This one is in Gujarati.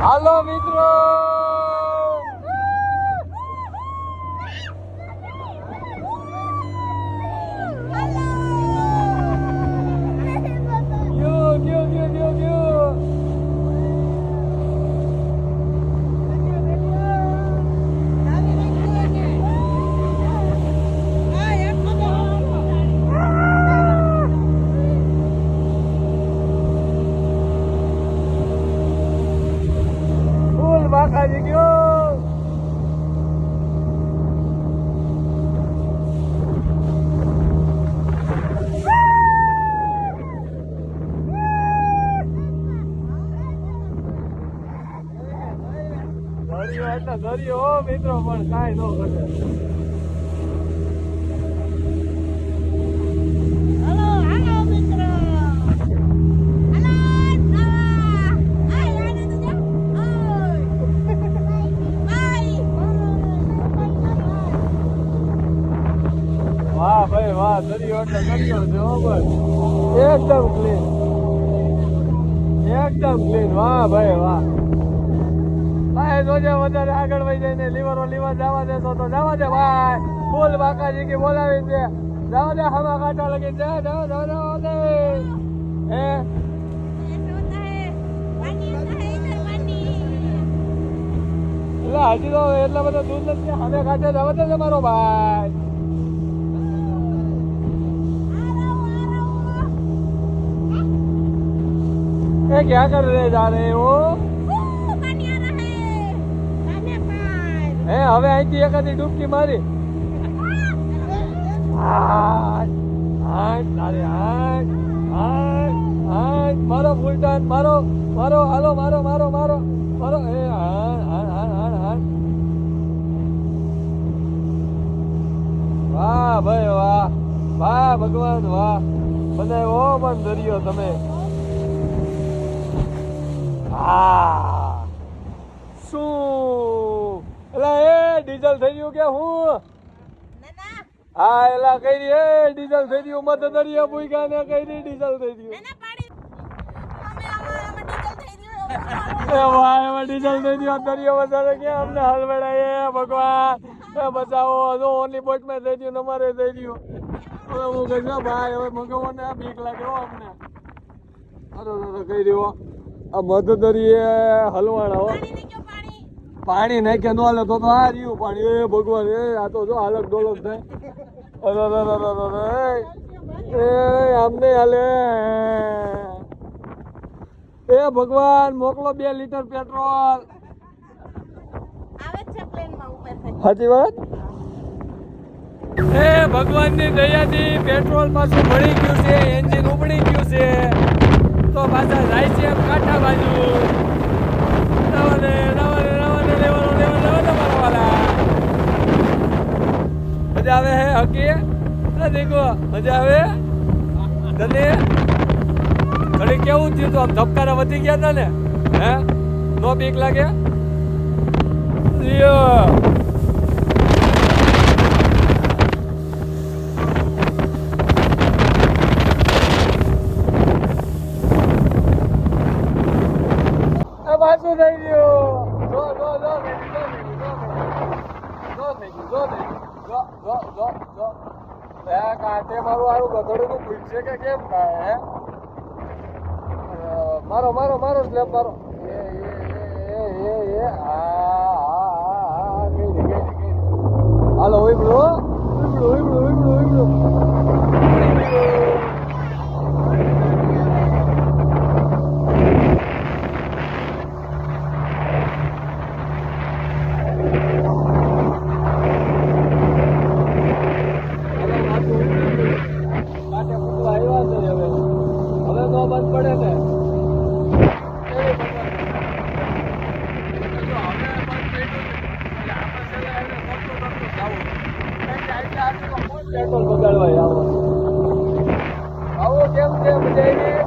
હાલો મિત્રો! દરિયો એટલે દરિયો હો મિત્રો પણ કાંઈ ન ઘટે વાહ ભાઈ વાહ દરિયો એટલે દરિયો છે હો ભાઈ એકદમ ક્લીન એકદમ ક્લીન વાહ ભાઈ વાહ ભાઈ જોજે વધારે આગળ વહી જઈને લીવરો લીવર જવા દેશો તો જવા દે ભાઈ ફૂલ બાકાજી કે બોલાવી દે જવા દે હવા કાંટા લગી જા જવા જવા જવા દે હે એટલે હજી તો એટલા બધા દૂર નથી હવે કાંઠે જવા દે છે મારો ભાઈ એ ક્યાં કર રહે જા રહે હો હે હવે અહીંથી એકાદી ડૂબકી મારી હાય હાય તારે હાય હાય હાય મારો ફૂલ ટાઈમ મારો મારો હાલો મારો મારો મારો મારો એ હાય હાય હાય હાય હાય વાહ ભાઈ વાહ વાહ ભગવાન વાહ બનાવ્યો પણ દરિયો તમે હા શું એલા એ ડીઝલ થઈ ગયું કે હું? હા એલા કઈ એ ડીઝલ થઈ ગયું મત દરિયા ભૂગ્યા ને કઈ ડીઝલ થઈ ગયું એમાં ડીઝલ થઈ ગયું દરિયો વધારે કે અમને હાલ ભગવાન. એ બચાવો જો ઓનલી થઈ ગયું અમારે થઈ ગયું હવે હું કહીશ ભાઈ હવે મગાવો ને બીક લાગે હો અમને. અરે અરે રહ્યો? આ મધ દરિયે હલવાણા હો. પાણી નાખ્યા નો હાલે તો તો આ રહ્યું પાણી. એ ભગવાન એ આ તો જો હાલક ડોલક થાય. અરે અરે અરે અરે એ આમ હાલે. એ ભગવાન મોકલો બે લીટર પેટ્રોલ. સાચી વાત? એ ભગવાનની દયાથી પેટ્રોલ પાછું ભળી ગયું છે એન્જિન ઉપડી ગયું છે. તો પાછા જાય છે કાંઠા બાજુ. રવા દે મજા આવે હે હકી અરે દેખો મજા આવે તને ઘડી કેવું થયું તો આમ ધબકારા વધી ગયા હતા ને હે નો બીક લાગે લ્યો આ પાછું થઈ ગયું જો જો જો થઈ ગયું, જો થઈ ગયું, જો થઈ ગયું, જો જો જો લે કાંઠે મારું આરું ગધેડું પૂછશે કે કેમ કાંઈ હે મારો મારો મારો સ્લેબ મારો એ એ એ એ ગઈ ગઈ હાલો હોય ઉઈબડો ઉઈબડો ઉઈબડો ઉઈબડો કાંઠે પૂતળા આવ્યા છે હવે હવે તો બંધ પડે ને એવી ભગવાન. જો હવે બંધ થઈ ગયું ને, એટલે આપણે છેલ્લે એને કરતું કરતું જાવું. કારણ કે આટલા આટલું તો કોણ પેટ્રોલ બગાડવા આવો. આવો કેમ છે